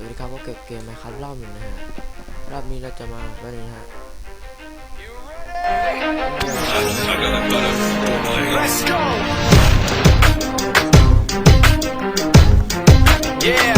สวัสดีครับพบกับเกมไหมครับรอบหนึ่งนะฮะ รอบนี้เราจะมาวันนี้นะฮะเ e. a h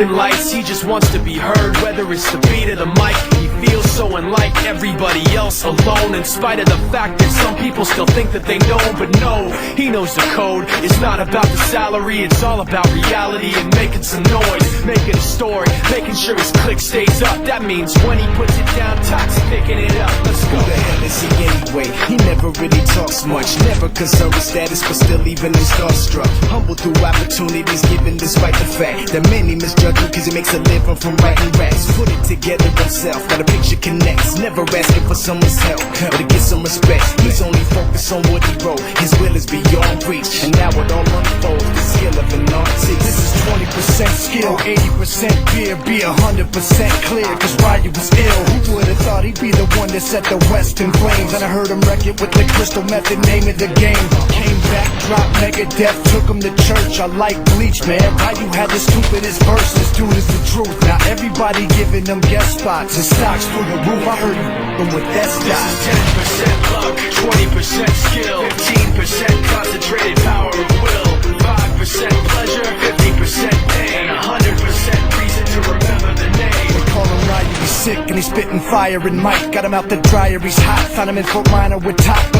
in lights, he just wants to be heard, whether it's the beat of the mic. He feels so unlike everybody else alone, in spite of the fact that some people still think that they know, but no, he knows the code. It's not about the salary, it's all about reality and making some noise, making a story, making sure his click stays up. That means when he puts it down, toxic picking it up. Let's go. Who the hell is he anyway? He never really talks much, never concerned with status, but still even in starstruck. Humble through opportunities given despite the fact that many misjudge cause he makes a living from writing raps. Put it together himself, got a picture connects. Never asking for someone's help, or to get some respect. He's only focused on what he wrote, his will is beyond reach. And now it all unfolds, the skill of an artist. This is 20% skill, 80% fear, be 100% clear, cause Ryu was ill. Who would've thought he'd be the one that set the West in flames? And I heard him wreck it with the crystal method, name of the game. Came back, dropped Megadeth, took him to church. I like Bleach, man. Why you had the stupidest verses, dude, is the truth. Now everybody giving them guest spots and stocks through the roof. I heard you f***ing with that stock. is 10% luck, 20% skill, 15% concentrated power of will, 5% pleasure, 50% pain, and 100% reason to remember the name. They call him Ryu, he's sick and he's spitting fire and Mike got him out the dryer, he's hot. Found him in Fort Minor with top,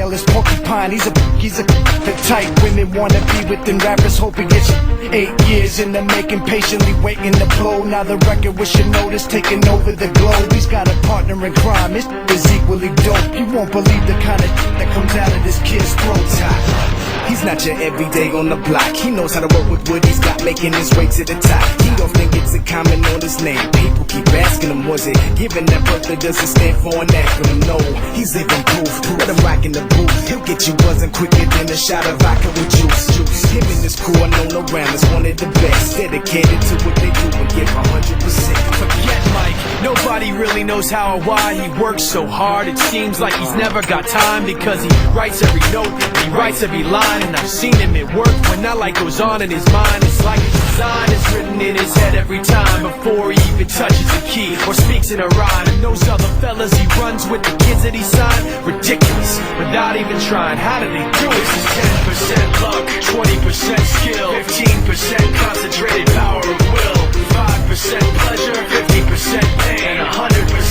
a porcupine. He's a he's a the type women wanna be with within rappers. Hope he gets eight years in the making, patiently waiting to blow. Now the record with your notice taking over the globe. He's got a partner in crime, his is equally dope. You won't believe the kind of that comes out of this kid's throat. He's not your everyday on the block. He knows how to work with what he's got, making his way to the top. He often gets a comment on his name. People keep asking him, was it given that birth that doesn't stand for an acronym? No, he's living proof. Let him rock in the booth. He'll get you buzzing quicker than a shot of vodka with juice. juice. Him and his crew are known around as one of the best. Dedicated to what they do and give 100%. Forget Mike, nobody really knows how or why he works so hard. It seems like he's never got time because he writes every note, he writes every line, and I've seen him at work when that light goes on in his mind. It's like design is written in his head every time before he even touches a key or speaks in a rhyme. And those other fellas he runs with, the kids that he signed, ridiculous without even trying. How do they do it? This is 10% luck, 20% skill, 15% concentrated power of will, 5% pleasure, 50% pain, and 100%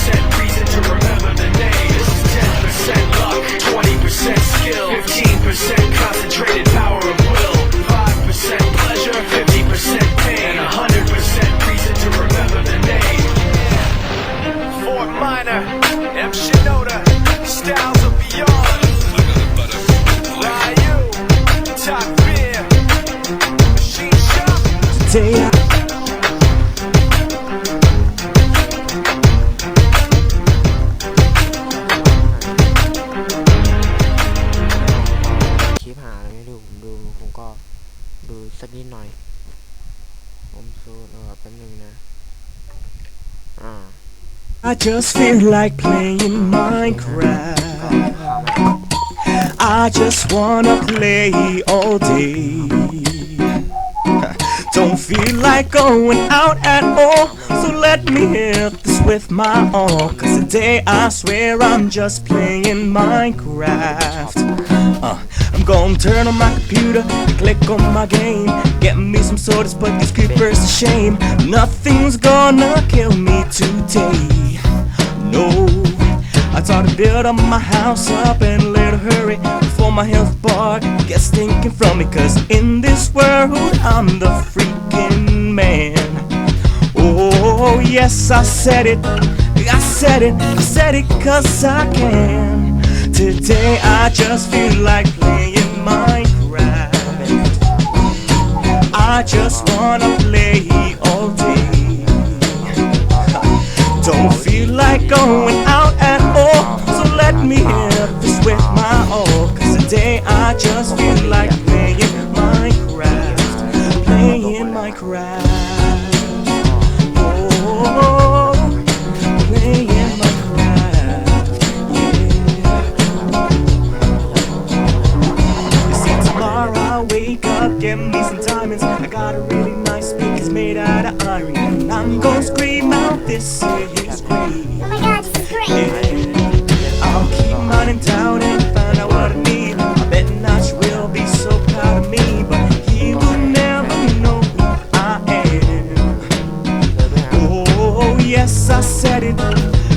Today Ờ, คลิปหาอะไรไม่ดูผมดูผมก็ดูสักนิดหน่อย ผมซูมเอาแป๊บนึงนะ อ่า I just feel like playing Minecraft. I just wanna play all day. Don't feel like going out at all, so let me hit this with my all. Cause today I swear I'm just playing Minecraft. Uh, I'm gonna turn on my computer, click on my game, get me some sodas, but these creepers to shame. Nothing's gonna kill me today. No, I thought to build up my house up in a little hurry before my health bar gets stinking from me. Cause in this world, I'm the freaking man. Oh, yes, I said it. I said it. I said it cause I can. Today, I just feel like playing Minecraft. I just wanna play all day. Don't feel like going out at all, so let me hit just feel like playing craft. Oh, playing my craft. Yeah. You see, tomorrow I wake up, get me some diamonds. I got a really nice speakers made out of iron. And I'm gonna scream out this is great. Oh my god, this is great. Yeah. I'll keep mine down yes, I said it.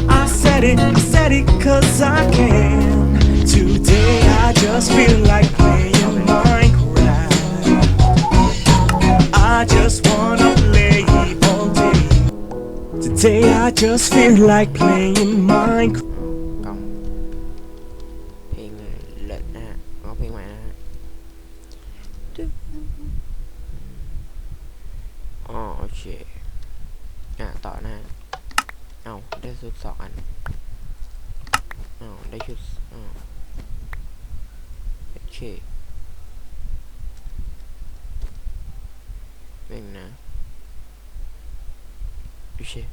I said it. I said it cause I can. Today I just feel like playing Minecraft. I just wanna play all day. Today I just feel like playing Minecraft. Wiem ne. Bir şey.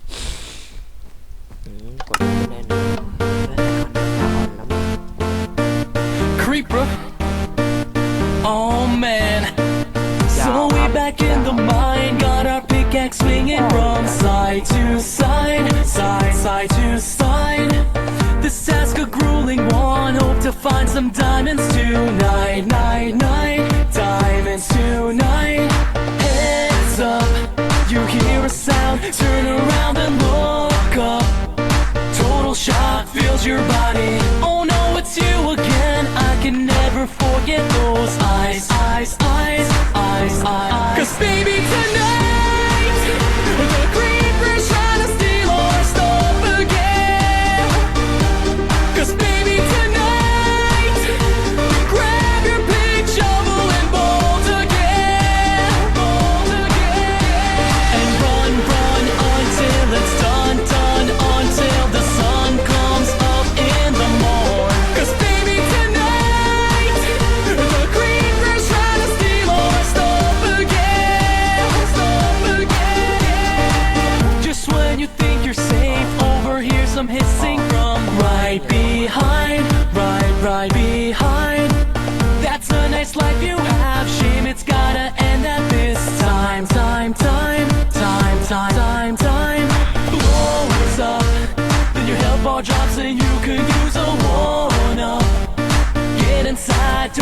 Creeper. Oh man. So we back in the mine, got our pickaxe swinging from side to side, side side to side. This task a grueling one. Hope to find some diamonds tonight, night, night. Sound, turn around and look up. Total shock fills your body. Oh no, it's you again. I can never forget those eyes, eyes, eyes, eyes, eyes. Cause baby, tonight,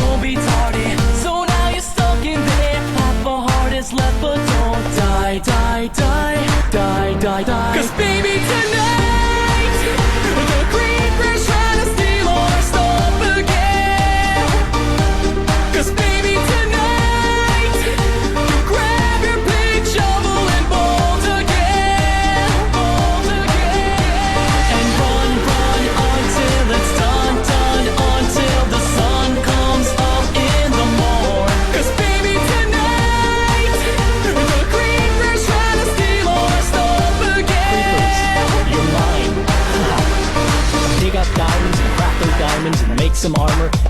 don't be tardy.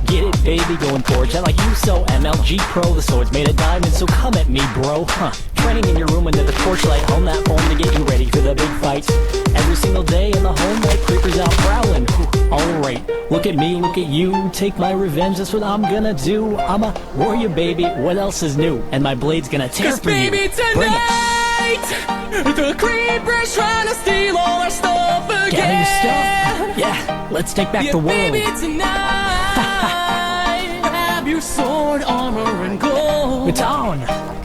Get it, baby, going forge. I like you so MLG Pro. The sword's made of diamonds, so come at me, bro. Huh. Training in your room under the torchlight, On that form to get you ready for the big fights. Every single day in the home light, creepers out prowling. Alright, look at me, look at you. Take my revenge, that's what I'm gonna do. I'm a warrior, baby. What else is new? And my blade's gonna tear Cause for you. baby, Bring it. tonight, the creeper's trying to steal all our stuff again. Gather your stuff. Yeah, let's take back Yeah, the world. Baby, tonight, grab your sword, armor, and gold. Baton.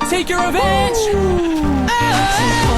Take your revenge. Ah.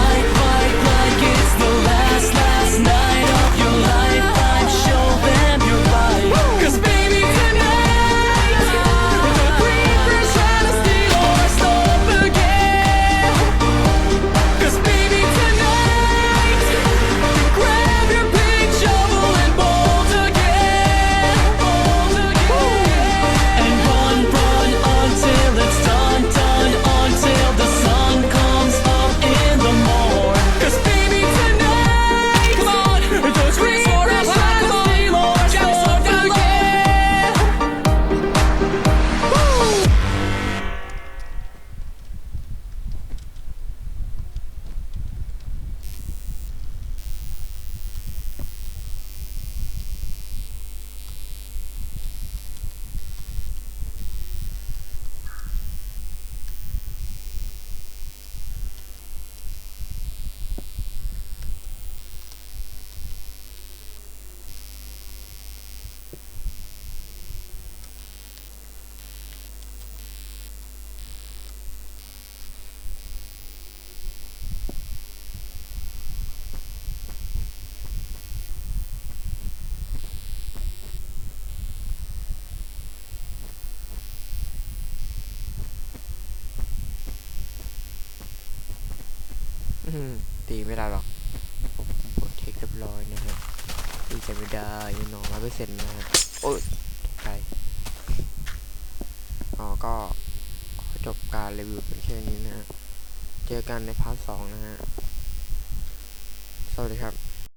ตีไม่ได้หรอกผมกดเทคเรียบร้อยนะฮะตีจะไม่ได้แน่นอนร้อยเปอร์เซ็นต์นะฮะโอ้ยตกใจอ๋อก็จบการรีวิวเป็นแค่นี้นะฮะเจอกันในพาร์ทสองนะฮะสวัสดีครับ